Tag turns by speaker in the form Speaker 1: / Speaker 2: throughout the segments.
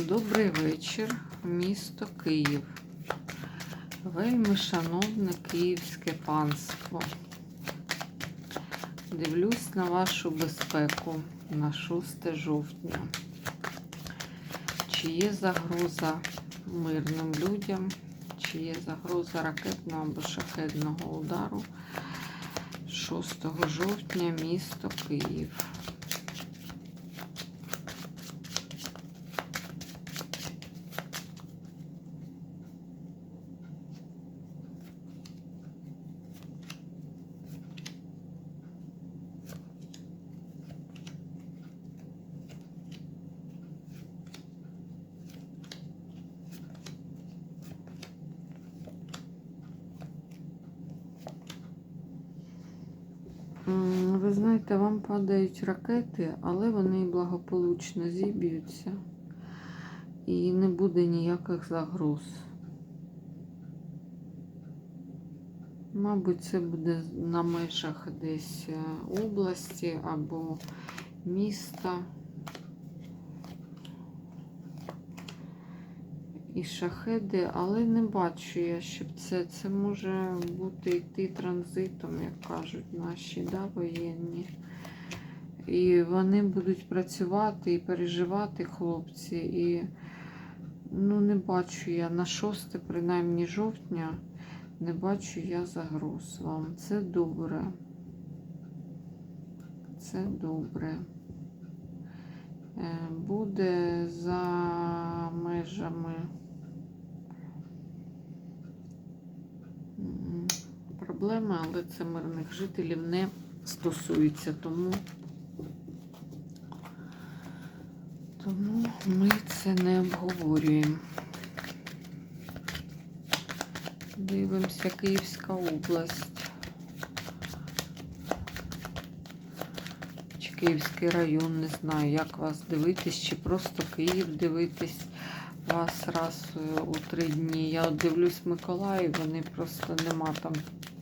Speaker 1: Добрий вечір, місто Київ. Вельми шановне київське панство. Дивлюсь на вашу безпеку на 6 жовтня. Чи є загроза мирним людям, чи є загроза ракетного або шахедного удару 6 жовтня, місто Київ. Ви знаєте, вам падають ракети, але вони благополучно зіб'ються і не буде ніяких загроз. Мабуть, це буде на межах десь е, області або міста. І шахеди, але не бачу я, щоб це, це може бути йти транзитом, як кажуть наші да, воєнні. І вони будуть працювати і переживати хлопці. І ну, не бачу я на 6, принаймні жовтня, не бачу я загроз вам. Це добре. Це добре. Е, Буде за межами. Проблеми, але це мирних жителів не стосується, тому, тому ми це не обговорюємо. Дивимося Київська область. Чи Київський район, не знаю, як вас дивитись, чи просто Київ дивитись вас раз у три дні. Я дивлюсь Миколаїв, вони просто нема там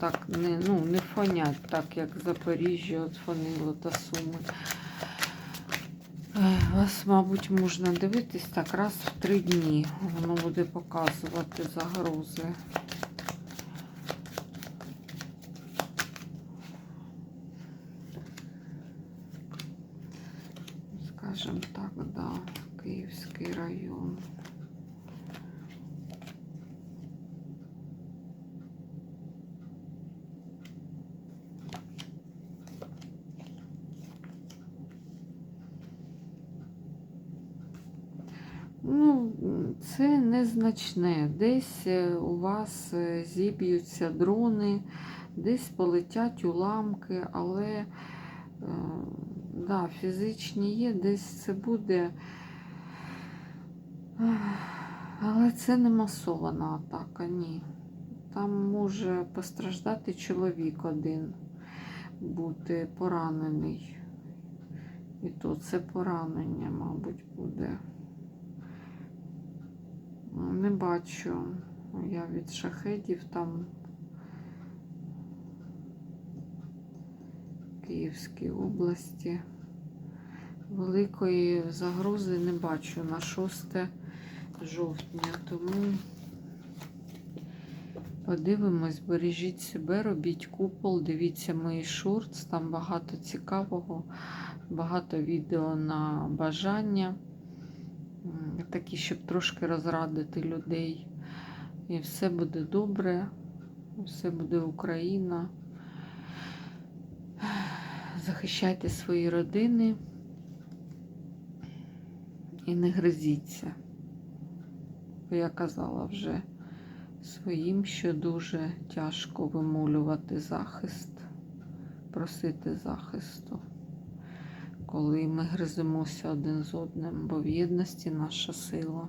Speaker 1: так не, ну, не фонять, так як Запоріжжя от фонило та Суми. Е, Вас, мабуть, можна дивитись так раз в три дні. Воно буде показувати загрози. Скажем так, да, Київський район. Ну, це незначне. Десь е, у вас е, зіб'ються дрони, десь полетять уламки, але е, да, фізичні є, десь це буде. Але це не масована атака, ні. Там може постраждати чоловік один, бути поранений. І то це поранення, мабуть, буде. Не бачу я від шахедів там Київській області. Великої загрози не бачу на 6 жовтня, тому подивимось, бережіть себе, робіть купол, дивіться мої шортс, там багато цікавого, багато відео на бажання. Такі, щоб трошки розрадити людей. І все буде добре, все буде Україна. Захищайте свої родини і не гризіться. Бо я казала вже своїм, що дуже тяжко вимолювати захист, просити захисту коли ми гриземося один з одним, бо в єдності наша сила.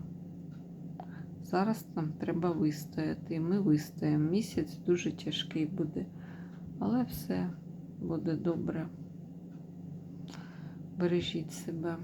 Speaker 1: Зараз нам треба вистояти, і ми вистоїмо. Місяць дуже тяжкий буде, але все буде добре. Бережіть себе.